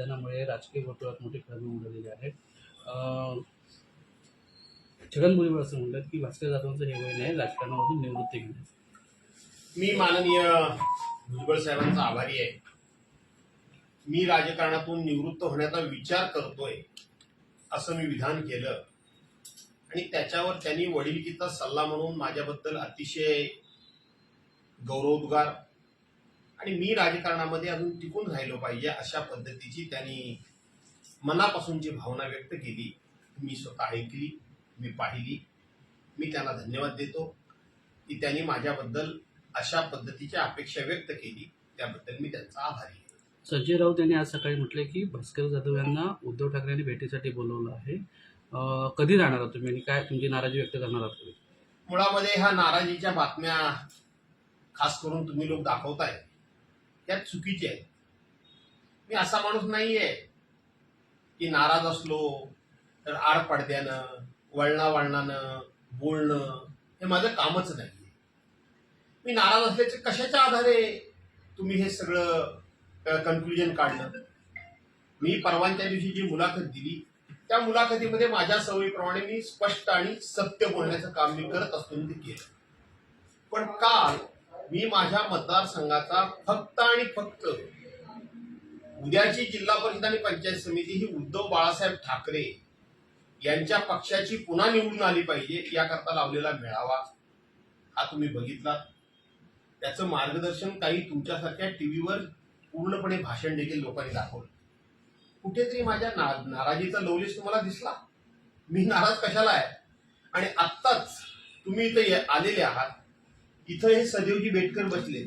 विधानामुळे राजकीय वर्तुळात मोठे खळबळ उडालेली आहे. छगन भुजबळ असं म्हणतात की भास्कर जाधवांचं हे वय नाही राजकारणामधून निवृत्ती घेण्याचं. मी माननीय भुजबळ साहेबांचा आभारी आहे. मी राजकारणातून निवृत्त होण्याचा विचार करतोय असं मी विधान केलं. आणि त्याच्यावर त्यांनी वडिलकीचा सल्ला म्हणून माझ्याबद्दल अतिशय गौरवोद्गार आणि मी राजकारणामध्ये अजून टिकून राहिलो पाहिजे अशा पद्धतीची त्यांनी मनापासूनची भावना व्यक्त केली मी स्वतः ऐकली मी पाहिली. मी त्यांना धन्यवाद देतो की त्यांनी माझ्याबद्दल अशा पद्धतीची अपेक्षा व्यक्त केली. त्याबद्दल मी त्यांचा आभारी आहे. संजय राऊत यांनी आज सकाळी म्हटलंय की भास्कर जाधव यांना उद्धव ठाकरे यांनी भेटीसाठी बोलवलं आहे. कधी जाणार आहात तुम्ही? आणि काय तुमची नाराजी व्यक्त करणार आहात तुम्ही? मुळामध्ये ह्या नाराजीच्या बातम्या खास करून तुम्ही लोक दाखवताय त्यात चुकीचे आहेत मी असा माणूस नाहीये की नाराज असलो तर आड पडद्यानं वळणा वळणानं बोलणं हे माझं कामच नाहीये. मी नाराज असल्याचे कशाच्या आधारे तुम्ही हे सगळं कन्क्लुजन काढलं? मी परवानच्या दिवशी जी मुलाखत दिली त्या मुलाखतीमध्ये माझ्या सवयीप्रमाणे मी स्पष्ट आणि सत्य बोलण्याचं काम मी करत असतो ते केलं. पण काल मी माझ्या मतदारसंघाचा फक्त आणि फक्त उद्याची जिल्हा परिषद आणि पंचायत समिती ही उद्धव बाळासाहेब ठाकरे यांच्या पक्षाची पुन्हा निवडून आली पाहिजे याकरता लावलेला मेळावा हा तुम्ही बघितला. त्याचं मार्गदर्शन काही तुमच्यासारख्या टीव्हीवर पूर्णपणे भाषण देखील लोकांनी दाखवलं. कुठेतरी माझ्या ना नाराजीचा लवलेश तुम्हाला दिसला? मी नाराज कशाला आहे? आणि आत्ताच तुम्ही इथे ये- आलेले आहात. इथं हे सदैवजी बेटकर बसले.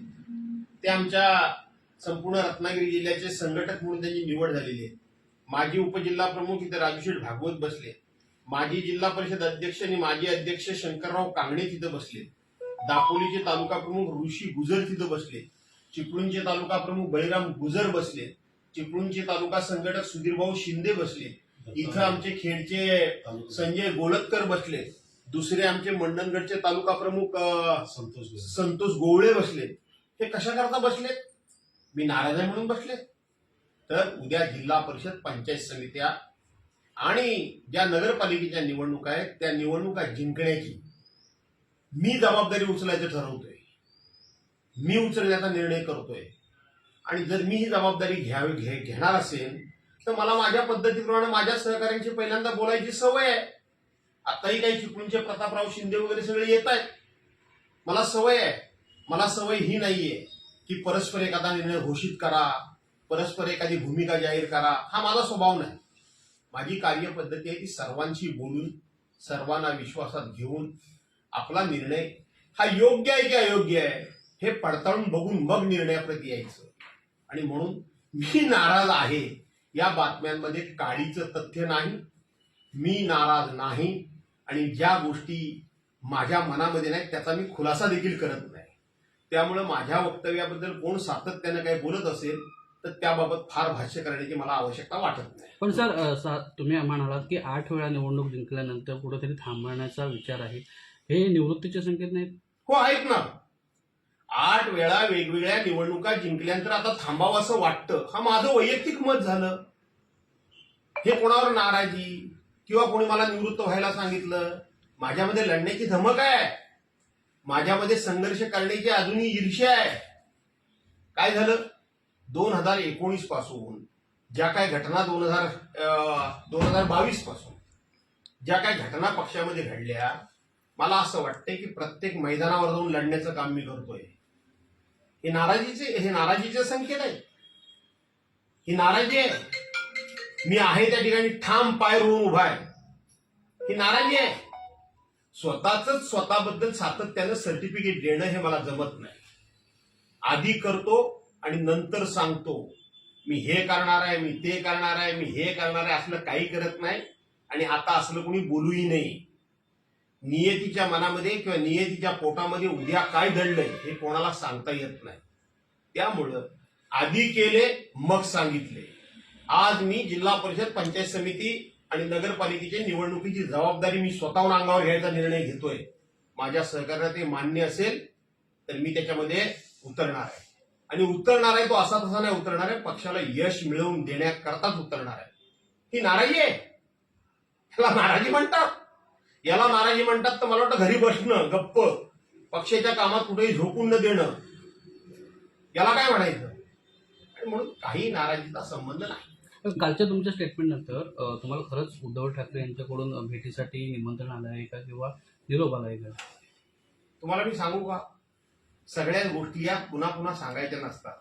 ते आमच्या संपूर्ण रत्नागिरी जिल्ह्याचे संघटक म्हणून त्यांची निवड झालेली आहे. माजी उपजिल्हा प्रमुख इथं राजूशेठ भागवत बसले. माजी जिल्हा परिषद अध्यक्ष आणि माजी अध्यक्ष शंकरराव कांगणे तिथं बसले. दापोलीचे तालुका प्रमुख ऋषी गुजर तिथं बसले. चिपळूणचे तालुका प्रमुख बळीराम गुजर बसले. चिपळूणचे तालुका संघटक सुधीरभाऊ शिंदे बसले. इथं आमचे खेडचे संजय गोलतकर बसले. दुसरे आमचे मंडणगडचे तालुका प्रमुख अं, संतोष गोवळे बसले हे कशा करता बसलेत? मी नाराज आहे म्हणून बसले तर उद्या जिल्हा परिषद पंचायत समित्या आणि ज्या नगरपालिकेच्या निवडणुका आहेत त्या निवडणुका जिंकण्याची मी जबाबदारी उचलायचं ठरवतोय. मी उचलण्याचा निर्णय करतोय. आणि जर मी ही जबाबदारी घ्यावी घे घेणार असेल तर मला माझ्या पद्धतीप्रमाणे माझ्या सहकाऱ्यांची पहिल्यांदा बोलायची सवय आहे. आताही काही चिपळूणचे प्रतापराव शिंदे वगैरे सगळे येत आहेत. मला सवय आहे. मला सवय ही नाहीये की परस्पर एखादा निर्णय घोषित करा परस्पर एखादी भूमिका जाहीर करा. हा माझा स्वभाव नाही. माझी कार्यपद्धती आहे ती सर्वांशी बोलून सर्वांना विश्वासात घेऊन आपला निर्णय हा योग्य आहे की अयोग्य आहे हे पडताळून बघून मग निर्णयाप्रती यायचं. आणि म्हणून मी नाराज आहे या बातम्यांमध्ये काडीचं तथ्य नाही मी नाराज नाही आणि ज्या गोष्टी माझ्या मनामध्ये नाहीत त्याचा मी खुलासा देखील करत नाही. त्यामुळे माझ्या वक्तव्याबद्दल कोण सातत्यानं काही बोलत असेल तर त्याबाबत फार भाष्य करण्याची मला आवश्यकता वाटत नाही. पण सर तुम्ही म्हणालात की आठ वेळा निवडणूक जिंकल्यानंतर कुठेतरी थांबवण्याचा विचार आहे. हे निवृत्तीचे संकेत नाहीत? हो आहेत ना. आठ वेळा वेगवेगळ्या निवडणुका जिंकल्यानंतर आता थांबावं असं वाटतं. हा माझं वैयक्तिक मत झालं. हे कोणावर नाराजी? किंवा कोणी मला निवृत्त व्हायला सांगितलं माझ्यामध्ये लढण्याची धमक आहे. माझ्यामध्ये संघर्ष करण्याची अजूनही ईर्ष्या आहे. काय झालं? दोन हजार एकोणीसपासून ज्या काय घटना दोन हजार दोन हजार बावीसपासून ज्या काय घटना पक्षामध्ये घडल्या मला असं वाटतंय की प्रत्येक मैदानावर जाऊन लढण्याचं काम मी करतोय. हे नाराजीचे हे नाराजीचे संकेत आहे. ही नाराजी आहे. मी आहे त्या ठिकाणी ठाम पाय रोवून उभा आहे. ही नाराजी आहे. स्वतःच स्वतःबद्दल सातत्यानं सर्टिफिकेट देणं हे मला जमत नाही. आधी करतो आणि नंतर सांगतो. मी हे करणार आहे मी ते करणार आहे मी हे करणार आहे असलं काही करत नाही आणि आता असलं कोणी बोलूही नाही. नियतीच्या मनामध्ये किंवा नियतीच्या पोटामध्ये उद्या काय दडलंय हे कोणाला सांगता येत नाही. त्यामुळं आधी केले मग सांगितले. आज मी जिल्हा परिषद पंचायत समिती आणि नगरपालिकेच्या निवडणुकीची जबाबदारी मी स्वतःहून अंगावर घ्यायचा निर्णय घेतोय. माझ्या सहकार्याला ते मान्य असेल तर मी त्याच्यामध्ये उतरणार आहे. आणि उतरणार आहे तो असा तसा नाही उतरणार आहे. पक्षाला यश मिळवून देण्याकरताच उतरणार आहे. ही नाराजी आहे. याला नाराजी म्हणतात. याला नाराजी म्हणतात तर मला वाटतं घरी बसणं गप्प पक्षाच्या कामात कुठेही झोकून न देणं याला काय म्हणायचं? आणि म्हणून काही नाराजीचा संबंध नाही. कालच्या तुमच्या स्टेटमेंटनंतर तुम्हाला खरंच उद्धव ठाकरे यांच्याकडून भेटीसाठी निमंत्रण आलं आहे का किंवा निरोप आला आहे का? तुम्हाला मी सांगू का? सगळ्या गोष्टी या पुन्हा पुन्हा सांगायच्या नसतात.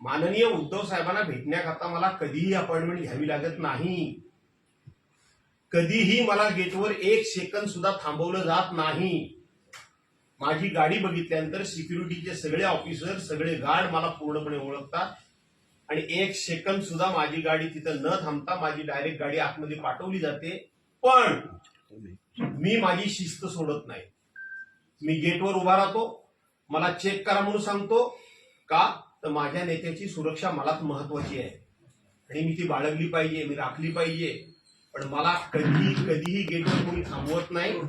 माननीय उद्धव साहेबांना भेटण्याकरता मला कधीही अपॉइंटमेंट घ्यावी लागत नाही. कधीही मला गेटवर एक सेकंद सुद्धा थांबवलं जात नाही. माझी गाडी बघितल्यानंतर सिक्युरिटीचे सगळे ऑफिसर सगळे गार्ड मला पूर्णपणे ओळखतात. आणि एक सेकंद सुद्धा माझी गाडी तिथं न थांबता माझी डायरेक्ट गाडी आतमध्ये पाठवली जाते. पण मी माझी शिस्त सोडत नाही. मी गेटवर उभा राहतो. मला चेक करा म्हणून सांगतो. का? तर माझ्या नेत्याची सुरक्षा मलाच महत्वाची आहे. आणि मी ती बाळगली पाहिजे मी राखली पाहिजे. पण मला कधीही कधीही गेटवर कोणी थांबवत नाही.